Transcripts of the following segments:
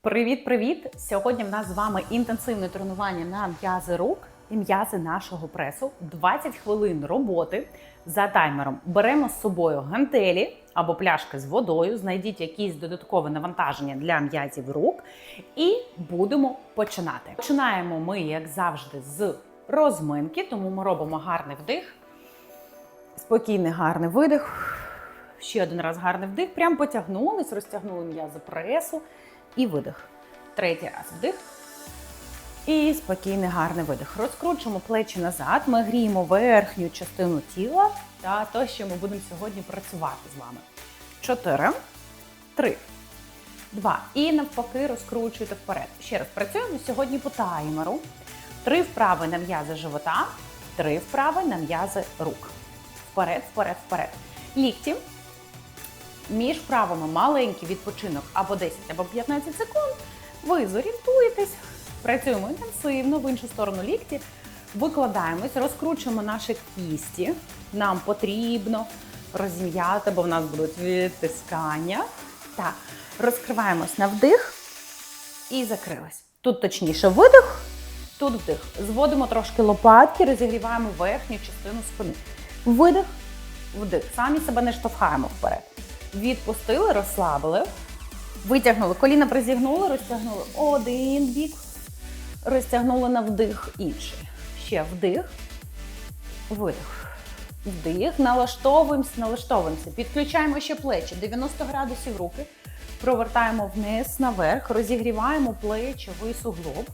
Привіт-привіт! Сьогодні в нас з вами інтенсивне тренування на м'язи рук і м'язи нашого пресу. 20 хвилин роботи за таймером. Беремо з собою гантелі або пляшки з водою, знайдіть якісь додаткове навантаження для м'язів рук, і будемо починати. Починаємо ми, як завжди, з розминки, тому ми робимо гарний вдих, спокійний гарний видих. Ще один раз гарний вдих. Прям потягнулись, розтягнули м'язи пресу і видих. Третій раз вдих. І спокійний гарний видих. Розкручуємо плечі назад. Ми гріємо верхню частину тіла та то, що ми будемо сьогодні працювати з вами. Чотири, три, два. І навпаки розкручуйте вперед. Ще раз працюємо сьогодні по таймеру. Три вправи на м'язи живота, три вправи на м'язи рук. Вперед, вперед, вперед. Лікті. Між вправами маленький відпочинок або 10, або 15 секунд. Ви зорієнтуєтесь, працюємо інтенсивно в іншу сторону лікті, викладаємось, розкручуємо наші кісті. Нам потрібно розім'яти, бо в нас будуть відтискання. Так, розкриваємось на вдих і закрились. Тут точніше видих, тут вдих. Зводимо трошки лопатки, розігріваємо верхню частину спини. Видих, вдих. Самі себе не штовхаємо вперед. Відпустили, розслабили. Витягнули, коліна призігнули, розтягнули один бік, розтягнули на вдих інший. Ще вдих, видих. Вдих, налаштовуємося, налаштовуємося. Підключаємо ще плечі, 90 градусів руки. Провертаємо вниз, наверх, розігріваємо плечовий суглоб.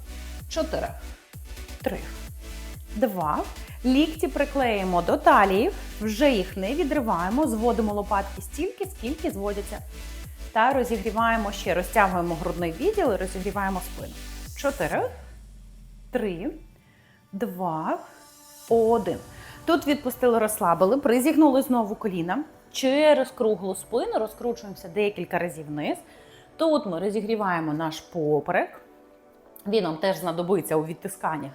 Чотири, три, два. Лікті приклеїмо до талії, вже їх не відриваємо, зводимо лопатки стільки, скільки зводяться. Та розігріваємо ще, розтягуємо грудний відділ і розігріваємо спину. Чотири, три, два, один. Тут відпустили, розслабили, призігнули знову коліна. Через круглу спину розкручуємося декілька разів вниз. Тут ми розігріваємо наш поперек. Він нам теж знадобиться у відтисканнях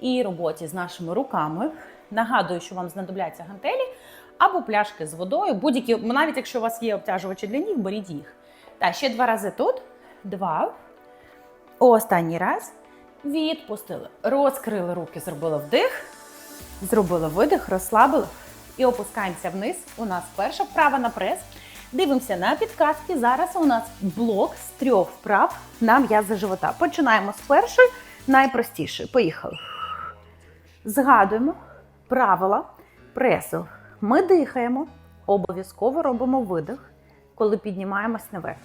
і роботі з нашими руками. Нагадую, що вам знадобляться гантелі або пляшки з водою. Будь-які, навіть якщо у вас є обтяжувачі для ніг, беріть їх. Так, ще два рази тут. Два. Останній раз. Відпустили. Розкрили руки, зробили вдих. Зробили видих, розслабили. І опускаємося вниз. У нас перша вправа на прес. Дивимося на підказки. Зараз у нас блок з трьох вправ на м'язи живота. Починаємо з першої, найпростішої. Поїхали. Згадуємо правила пресу. Ми дихаємо, обов'язково робимо видих, коли піднімаємось наверх.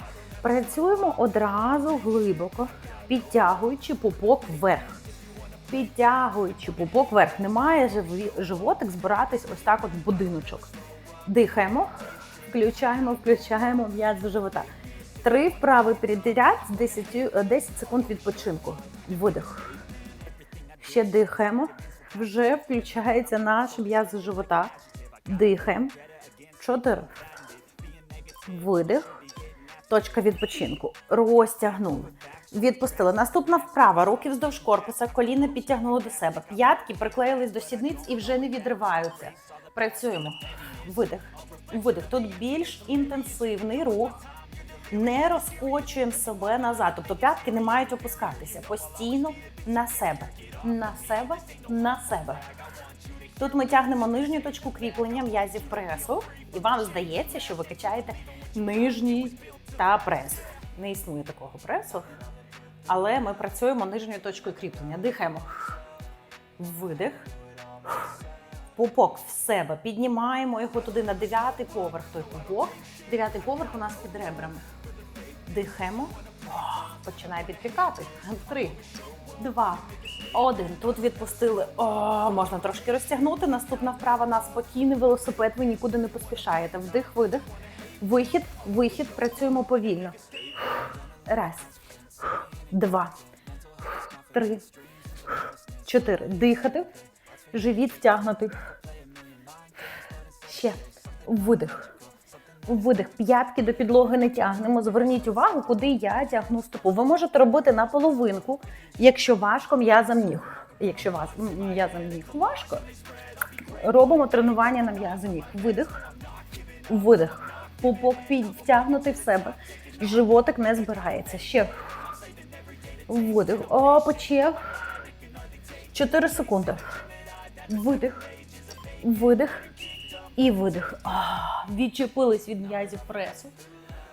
Працюємо одразу глибоко, підтягуючи пупок вверх. Підтягуючи пупок вверх. Немає животик збиратись ось так от в будиночок. Дихаємо, включаємо, включаємо м'яз живота. Три вправи підряд з 10, 10 секунд відпочинку. Видих. Ще дихаємо. Вже включається наш м'яз живота. Дихаємо. Чотири. Видих. Точка відпочинку. Розтягнули. Відпустили. Наступна вправа. Руки вздовж корпуса, коліна підтягнули до себе. П'ятки приклеїлись до сідниць і вже не відриваються. Працюємо. Видих. Видих. Тут більш інтенсивний рух. Не розкочуємо себе назад. Тобто п'ятки не мають опускатися. Постійно на себе. На себе, на себе. Тут ми тягнемо нижню точку кріплення м'язів пресу, і вам здається, що ви качаєте нижній та прес. Не існує такого пресу, але ми працюємо нижньою точкою кріплення. Дихаємо. Видих. Пупок в себе. Піднімаємо його туди на дев'ятий поверх. Той пупок. Дев'ятий поверх у нас під ребрами. Дихаємо. Починає підпікати. Три, два, один. Тут відпустили. О, можна трошки розтягнути. Наступна вправа на спокійний велосипед. Ви нікуди не поспішаєте. Вдих, видих. Вихід, вихід. Працюємо повільно. Раз, два, три, чотири. Дихати. Живіт втягнутий. Ще. Видих. Видих, п'ятки до підлоги не тягнемо. Зверніть увагу, куди я тягну стопу. Ви можете робити на половинку, якщо важко м'язом ніг. Якщо вас м'язом ніг важко, робимо тренування на м'язі ніг. Видих, видих. Пупок втягнутий в себе. Животик не збирається. Ще Видих. О, почев. 4 секунди. Видих. Видих. І видих. А, відчепились від м'язів пресу.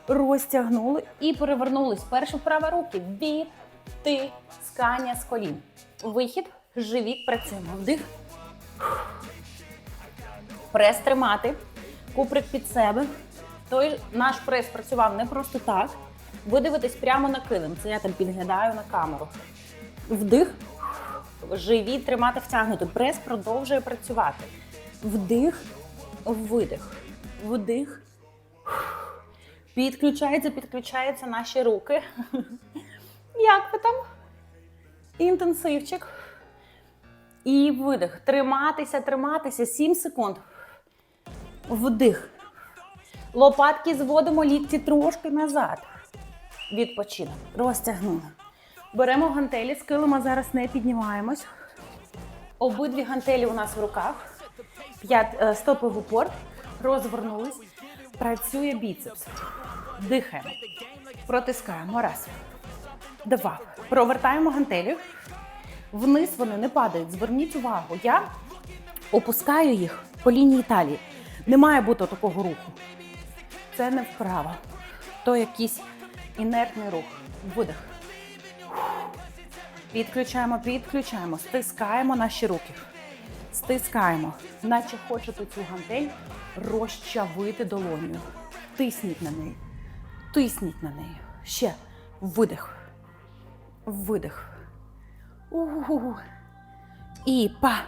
Розтягнули і перевернулись. Перше вправа руки. Відтискання з колін. Вихід. Живіт. Працюємо. Вдих. Прес тримати. Куприк під себе. Той наш прес працював не просто так. Ви дивитесь прямо на килим. Це я там підглядаю на камеру. Вдих. Живіт тримати втягнути. Прес продовжує працювати. Вдих, видих. Вдих. Підключаються, підключаються наші руки. Як ви там? Інтенсивчик. І видих. Триматися, триматися. 7 секунд. Вдих. Лопатки зводимо лікті трошки назад. Відпочинок. Розтягнули. Беремо гантелі, з килима зараз не піднімаємось. Обидві гантелі у нас в руках. П'ят, е, стопи в упор. Розвернулись. Працює біцепс. Дихаємо. Протискаємо. Раз. Два. Провертаємо гантелі. Вниз вони не падають. Зверніть увагу. Я опускаю їх по лінії талії. Не має бути такого руху. Це не вправа. То якийсь інертний рух. Видих. Підключаємо, підключаємо, стискаємо наші руки. Стискаємо, наче хочете цю гантель розчавити долонею. Тисніть на неї. Тисніть на неї. Ще видих. Видих. У-у-у. І па.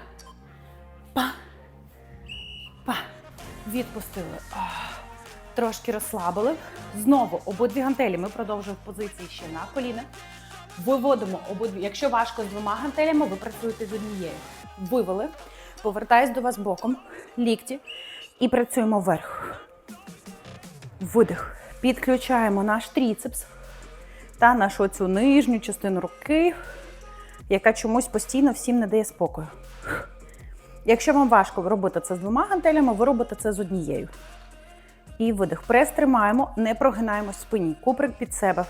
Па. Па. Відпустили. Трошки розслабили. Знову обидві гантелі. Ми продовжуємо позиції ще на коліна. Виводимо обидві. Якщо важко з двома гантелями, ви працюєте з однією. Вивели. Повертаюсь до вас боком. Лікті. І працюємо вверх. Видих. Підключаємо наш тріцепс та нашу цю нижню частину руки, яка чомусь постійно всім не дає спокою. Якщо вам важко робити це з двома гантелями, ви робите це з однією. І видих. Прес тримаємо, не прогинаємось в спині. Куприк під себе.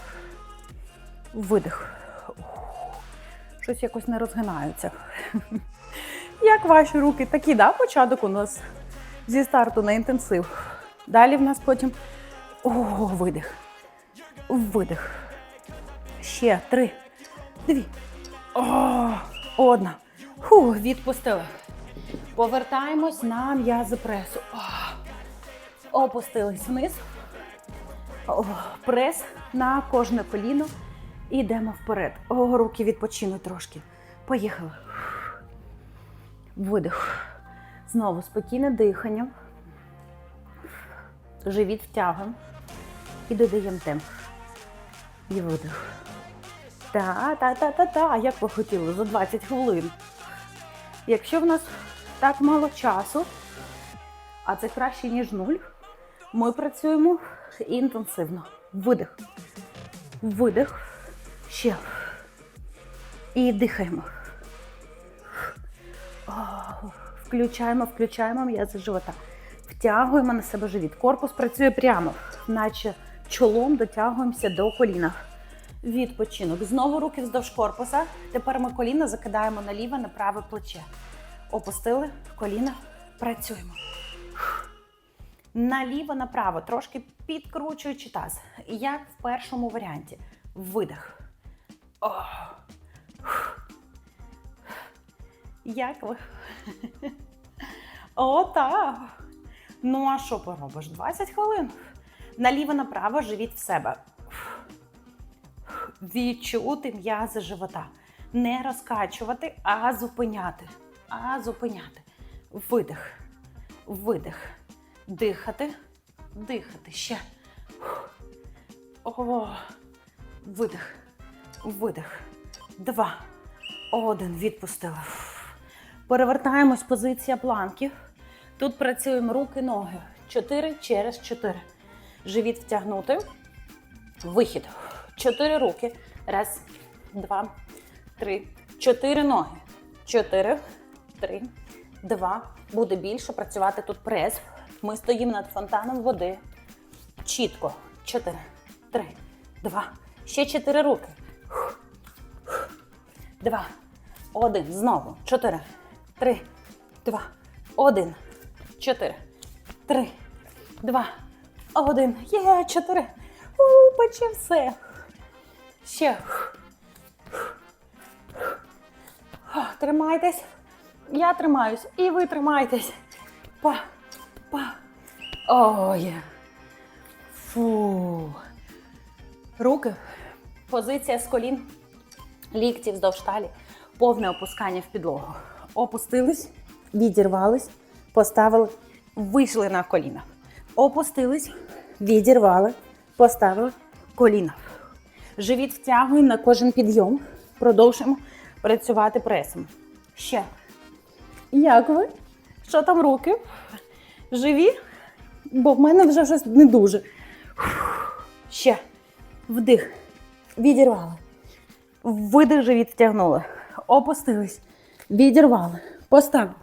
Видих. Щось якось не розгинаються. Як ваші руки? Такі, да, початок у нас зі старту на інтенсив. Далі в нас потім о, видих. Видих. Ще три. Дві. О, одна. Фу, відпустили. Повертаємось на м'язи пресу. О, опустились вниз. О, прес на кожне коліно. І йдемо вперед. О, руки відпочинуть трошки. Поїхали. Видих. Знову спокійне дихання. Живіт втягуємо. І додаємо темп. І видих. Та-та-та-та-та. Як ви хотіли за 20 хвилин. Якщо в нас так мало часу, а це краще, ніж нуль, ми працюємо інтенсивно. Видих. Видих. Ще. І дихаємо. Включаємо, включаємо м'язи живота. Втягуємо на себе живіт. Корпус працює прямо, наче чолом дотягуємося до коліна. Відпочинок. Знову руки вздовж корпуса. Тепер ми коліна закидаємо на ліве, на праве плече. Опустили коліна. Працюємо. Наліво, направо, трошки підкручуючи таз. Як в першому варіанті. Видих. О. Як ви? О, так. Ну, а що поробиш? 20 хвилин. Наліво направо живіт в себе. Відчути м'язи живота. Не розкачувати, а зупиняти. А зупиняти. Видих. Видих. Дихати. Дихати. Ще. О, видих. Видих. Два. Один. Відпустили. Перевертаємось позиція планки. Тут працюємо руки, ноги. Чотири через чотири. Живіт втягнути. Вихід. Чотири руки. Раз, два, три. Чотири ноги. Чотири, три, два. Буде більше працювати тут прес. Ми стоїмо над фонтаном води. Чітко. Чотири, три, два. Ще чотири руки. два, один. Знову. Чотири, три, два, один, чотири, три, два, один. Є, чотири. У, пече все. Ще. Тримайтесь. Я тримаюсь. І ви тримайтесь. Па, па. О, є. Фу. Руки. Позиція з колін. Лікті вздовж талі. Повне опускання в підлогу. Опустились, відірвались, поставили, вийшли на коліна. Опустились, відірвали, поставили коліна. Живіт втягуємо на кожен підйом. Продовжуємо працювати пресом. Ще. Як ви? Що там руки? Живі? Бо в мене вже щось не дуже. Ще. Вдих. Відірвали. Видих живіт втягнули. Опустились. Відірвали. Поставили.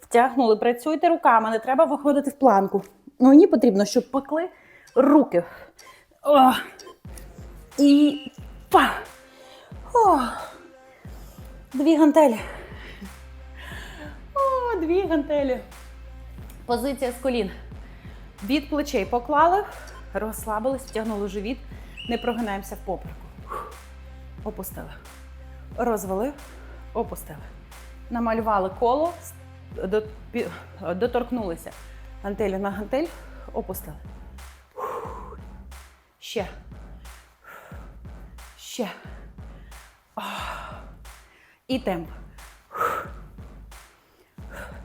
Втягнули. Працюйте руками, не треба виходити в планку. Мені потрібно, щоб пекли руки. О. І па. О. Дві гантелі. О, дві гантелі. Позиція з колін. Від плечей поклали, розслабились, втягнули живіт, не прогинаємося в попереку. Опустили. Розвели, опустили. Намалювали коло, доторкнулися. Гантелі на гантель, опустили. Ще. Ще. І темп.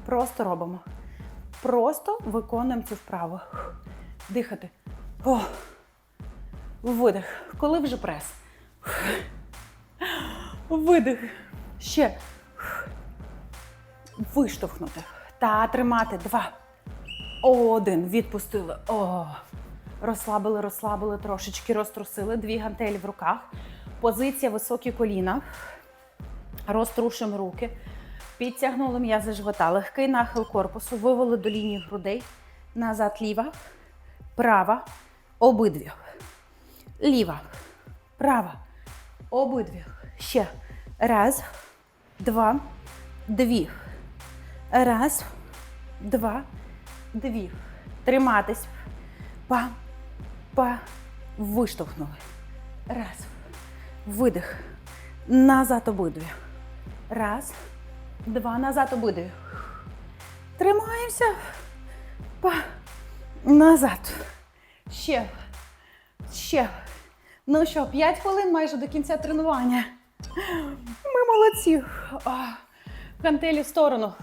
Просто робимо. Просто виконуємо цю вправу. Дихати. О. Видих. Коли вже прес. Видих. Ще. Виштовхнути. Та тримати. Два. Один. Відпустили. О. Розслабили, розслабили трошечки, розтрусили. Дві гантелі в руках. Позиція високі коліна. Розтрушимо руки. Підтягнули м'язи живота. Легкий нахил корпусу. Вивели до лінії грудей. Назад ліва. Права. Обидві. Ліва. Права. Обидві. Ще. Раз. Два. Дві. Раз. Два. Дві. Триматись. Па. Па. Виштовхнули. Раз. Видих. Назад обидві. Раз. Два. Назад обидві. Тримаємося. Па. Назад. Ще. Ще. Ну що, 5 хвилин майже до кінця тренування. Ми молодці. А, Гантелі в сторону.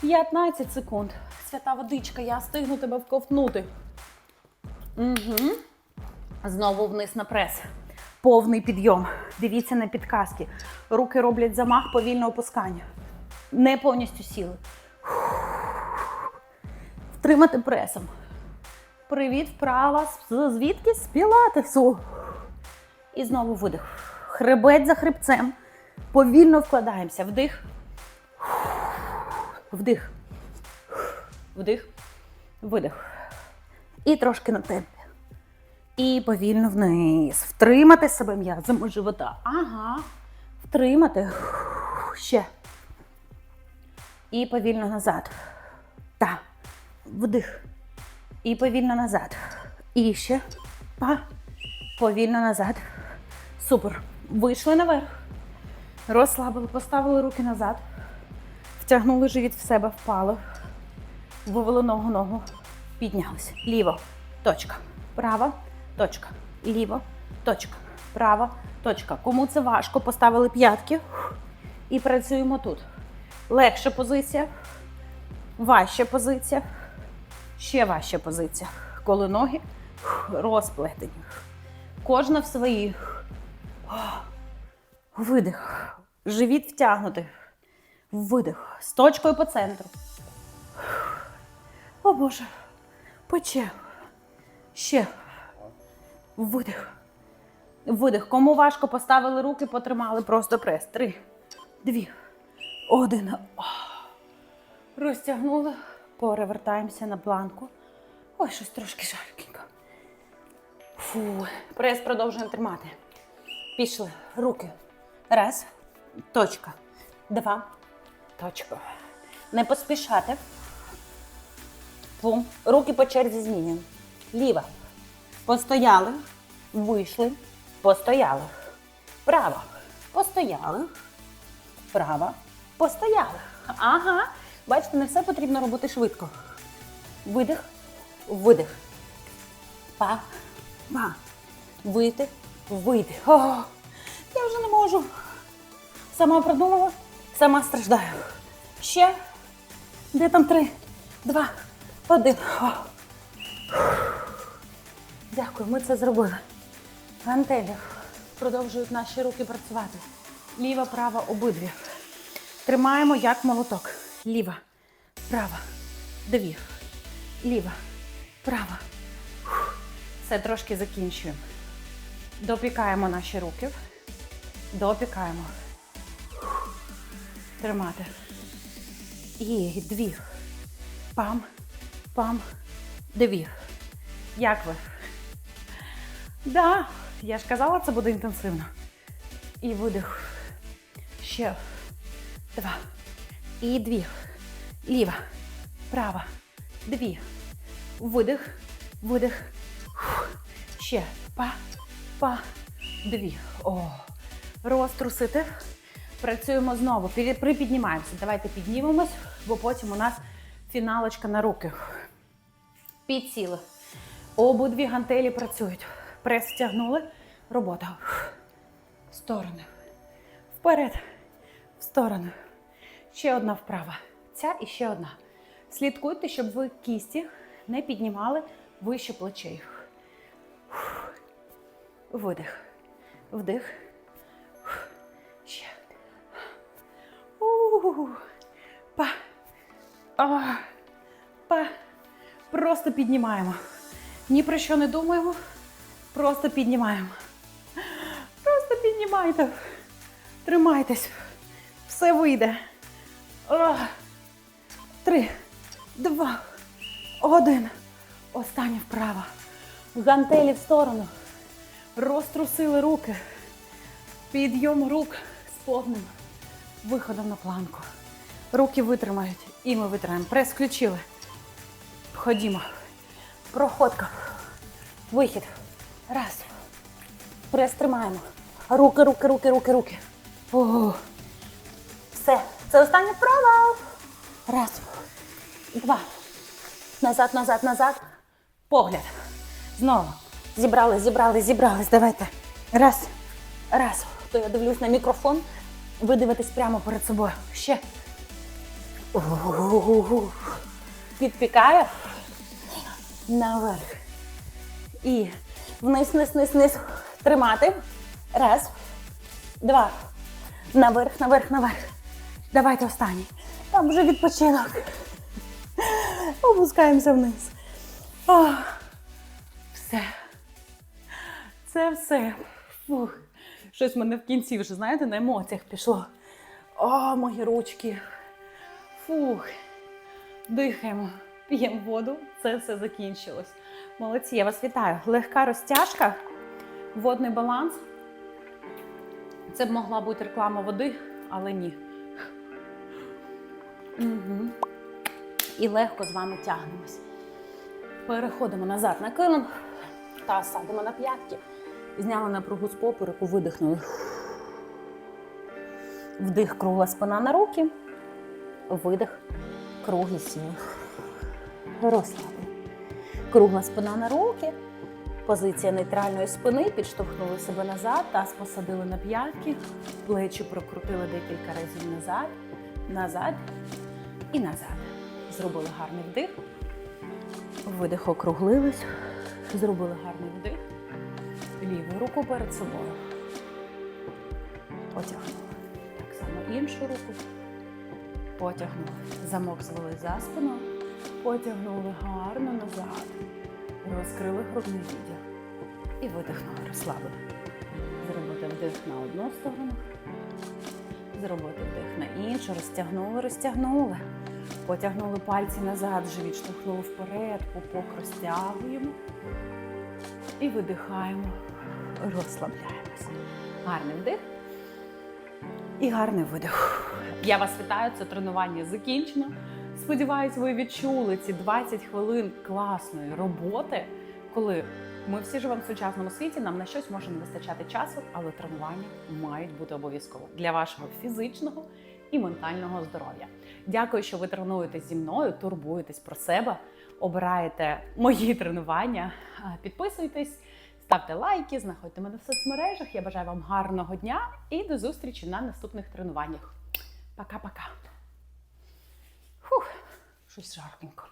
15 секунд. Свята водичка, я стигну тебе вковтнути. Угу. Знову вниз на прес. Повний підйом. Дивіться на підказки. Руки роблять замах, повільне опускання. Не повністю сіли. Втримати пресом. Привіт, вправа. Звідки? З пілатесу. І знову видих. Хребет за хребцем. Повільно вкладаємося. Вдих. Вдих. Вдих. Видих. І трошки на темпі. І повільно вниз. Втримати себе м'язами живота. Ага. Втримати. Ще. І повільно назад. Та. Вдих. І повільно назад. І ще. Па. Повільно назад. Супер. Вийшли наверх. Розслабили, поставили руки назад. Втягнули живіт в себе, впали. Вивели ногу ногу. Піднялися. Ліво. Точка. Права. Точка. Ліво. Точка. Права. Точка. Кому це важко, поставили п'ятки. І працюємо тут. Легша позиція. Важча позиція. Ще важча позиція. Коли ноги розплетені. Кожна в своїх. Видих. Живіт втягнутий. Видих. З точкою по центру. О Боже. Пече. Ще. Видих. Видих. Кому важко, поставили руки, потримали просто прес. Три, дві, один. Розтягнули. Перевертаємося на планку. Ой, щось трошки жаркенько. Фу. Прес продовжуємо тримати. Пішли. Руки. Раз, Точка. Два. Точка. Не поспішати. Пум. Руки по черзі змінюємо. Ліва. Постояли. Вийшли. Постояли. Права. Постояли. Права. Постояли. Ага. Бачите, не все потрібно робити швидко. Видих. Видих. Па. Па. Видих. Видих. О, я вже не можу. Сама продумала, сама страждаю. Ще. Де там три, два, один. О. Дякую, ми це зробили. Гантелі. Продовжують наші руки працювати. Ліва, права, обидві. Тримаємо як молоток. Ліва, права, дві. Ліва, права. Все трошки закінчуємо. Допікаємо наші руки. Допікаємо. Тримати. І дві. Пам, пам, дві. Як ви? Да, я ж казала, це буде інтенсивно. І видих. Ще два. І дві. Ліва. Права. Дві. Видих. Видих. Фух. Ще. Па. Па. Дві. О. Розтрусити. Працюємо знову. Припіднімаємося. Давайте піднімемось, бо потім у нас фіналочка на руки. Підсіли. Обидві гантелі працюють. Прес стягнули. Робота. В сторони. Вперед. В сторону. Ще одна вправа. Ця і ще одна. Слідкуйте, щоб ви кісті не піднімали вище плечей. Видих. Вдих. Па. А. Па. Просто піднімаємо. Ні про що не думаємо. Просто піднімаємо. Просто піднімайте. Тримайтесь. Все вийде. А. Три, два, один. Остання вправа. Гантелі в сторону. Розтрусили руки. Підйом рук з повним виходом на планку. Руки витримають. І ми витримаємо. Прес включили. Ходімо. Проходка. Вихід. Раз. Прес тримаємо. Руки, руки, руки, руки, руки. О. Все. Це остання вправа. Раз. Два. Назад, назад, назад. Погляд. Знову. Зібрались, зібрались, зібрались. Давайте. Раз. Раз. То я дивлюсь на мікрофон. Ви дивитесь прямо перед собою. Ще. Підпікає. Наверх. І вниз, вниз, вниз, вниз. Тримати. Раз. Два. Наверх, наверх, наверх. Давайте останній. Там вже відпочинок. Опускаємося вниз. О, все. Це все. Фух. Щось в мене в кінці вже, знаєте, на емоціях пішло. О, мої ручки. Фух. Дихаємо, п'ємо воду. Це все закінчилось. Молодці, я вас вітаю. Легка розтяжка, водний баланс. Це б могла бути реклама води, але ні. Угу. І легко з вами тягнемось. Переходимо назад на килим та садимо на п'ятки. Зняли напругу з попереку, видихнули. Вдих, кругла спина на руки. Видих, круглі сіли. Розслабили. Кругла спина на руки. Позиція нейтральної спини. Підштовхнули себе назад, таз посадили на п'ятки. Плечі прокрутили декілька разів назад, назад і назад. Зробили гарний вдих. Видих округлились. Зробили гарний вдих. Ліву руку перед собою. Потягнули. Так само іншу руку. Потягнули. Замок звели за спину. Потягнули гарно назад. Розкрили грудний відділ. І видихнули, розслабили. Зробити вдих на одну сторону. Зробити вдих на іншу. Розтягнули, розтягнули. Потягнули пальці назад, живіт штовхнули вперед, пупок розтягуємо. І видихаємо, розслабляємося. Гарний вдих. І гарний видих. Я вас вітаю. Це тренування закінчено. Сподіваюсь, ви відчули ці 20 хвилин класної роботи, коли ми всі живемо в сучасному світі. Нам на щось може не вистачати часу, але тренування мають бути обов'язково для вашого фізичного і ментального здоров'я. Дякую, що ви тренуєтесь зі мною, турбуєтесь про себе, обираєте мої тренування. Підписуйтесь, ставте лайки, знаходьте мене в соцмережах. Я бажаю вам гарного дня і до зустрічі на наступних тренуваннях. Пока-пока. Фух, щось жаркенько.